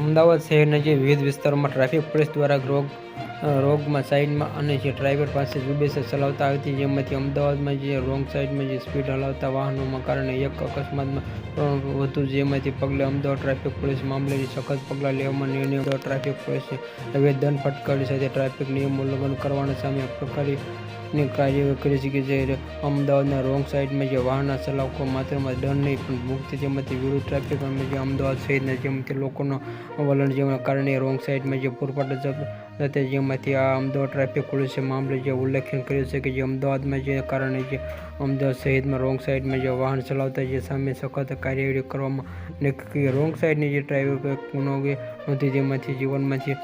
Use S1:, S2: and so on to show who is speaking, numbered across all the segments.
S1: અમદાવાદ શહેરના જે વિવિધ વિસ્તારોમાં ટ્રાફિક પોલીસ દ્વારા રોગ રોગમાં સાઈડમાં અને જે ડ્રાઈવર પાસે ઝુંબેશ ચલાવતા આવી જેમાંથી અમદાવાદમાં જે રોંગ સાઈડમાં જે સ્પીડ હલાવતા વાહનોમાં કારણે એક અકસ્માતમાં વધુ જેમાંથી પગલે અમદાવાદ ટ્રાફિક પોલીસ મામલે સખત પગલાં લેવામાં નિર્ણય અમદાવાદ ટ્રાફિક પોલીસે આવેદન ફટકારી સાથે ટ્રાફિક નિયમ ઉલ્લંઘન કરવાના સામે પ્રકારની કાર્યવાહી કરી છે અમદાવાદના રોંગ સાઈડમાં જે વાહન ચલાવકો માત્રમાં દંડ નહીં, પણ મુક્ત જેમાંથી વિરુદ્ધ ટ્રાફિક જે અમદાવાદ સહિતના જેમ કે લોકોનો વલણ જેના કારણે રોંગ સાઈડમાં જે પૂરપાટ જતા જેમાંથી આ અમદાવાદ ટ્રાફિક પોલીસે મામલે જે ઉલ્લેખન કર્યું છે કે જે અમદાવાદમાં જે કારણે જે અમદાવાદ શહેરમાં રોંગ સાઈડમાં જે વાહન ચલાવતા જે સામે સખત કાર્યવાહી કરવામાં નક્કી રોંગ સાઈડની જે ડ્રાઈવર ગુનો નોંધી જેમાંથી જીવનમાં જે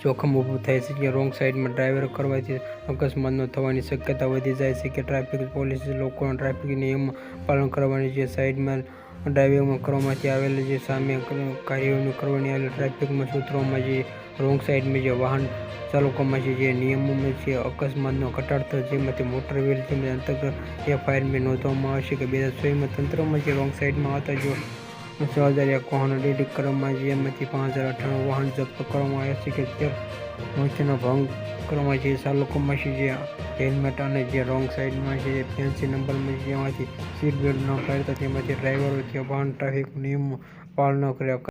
S1: જોખમ ઊભું થાય છે કે રોંગ સાઈડમાં ડ્રાઈવર કરવાથી અકસ્માતનો થવાની શક્યતા વધી જાય છે કે ટ્રાફિક પોલીસે લોકોના ટ્રાફિક નિયમો પાલન કરવાની જે સાઈડમાં ડ્રાઇવિંગમાં કરવામાં આવેલા જે સામે કાર્યવાહી કરવાની આવેલી ટ્રાફિકમાં સૂત્રોમાં જે રોંગ સાઈડમાં જે વાહન ચાલકોમાં છે જે નિયમોમાં છે અકસ્માતનો ઘટાડતો જેમાંથી મોટર વ્હીલ જેમ અંતર્ગત એફઆઈઆરમાં નોંધવામાં આવશે કે બે હજાર સોળમાં તંત્રમાં જે રોંગ સાઈડમાં આવતા જો છ હજાર એક વાહનો રેડી કરવામાં આવે જેમાંથી પાંચ હજાર અઠ્ઠાણું વાહન જપ્ત કરવામાં આવ્યા છે કે તે મોચનો ભંગ કરવામાં જે સાલુકોમાં છે, જે હેલ્મેટ અને જે રોંગ સાઈડમાં છે, જે ફેન્સી નંબરમાં જેમાંથી સીટ બેલ્ટ ન પહેરતા તેમાંથી ડ્રાઈવરો જે વાહન ટ્રાફિક નિયમો પાલન કર્યા.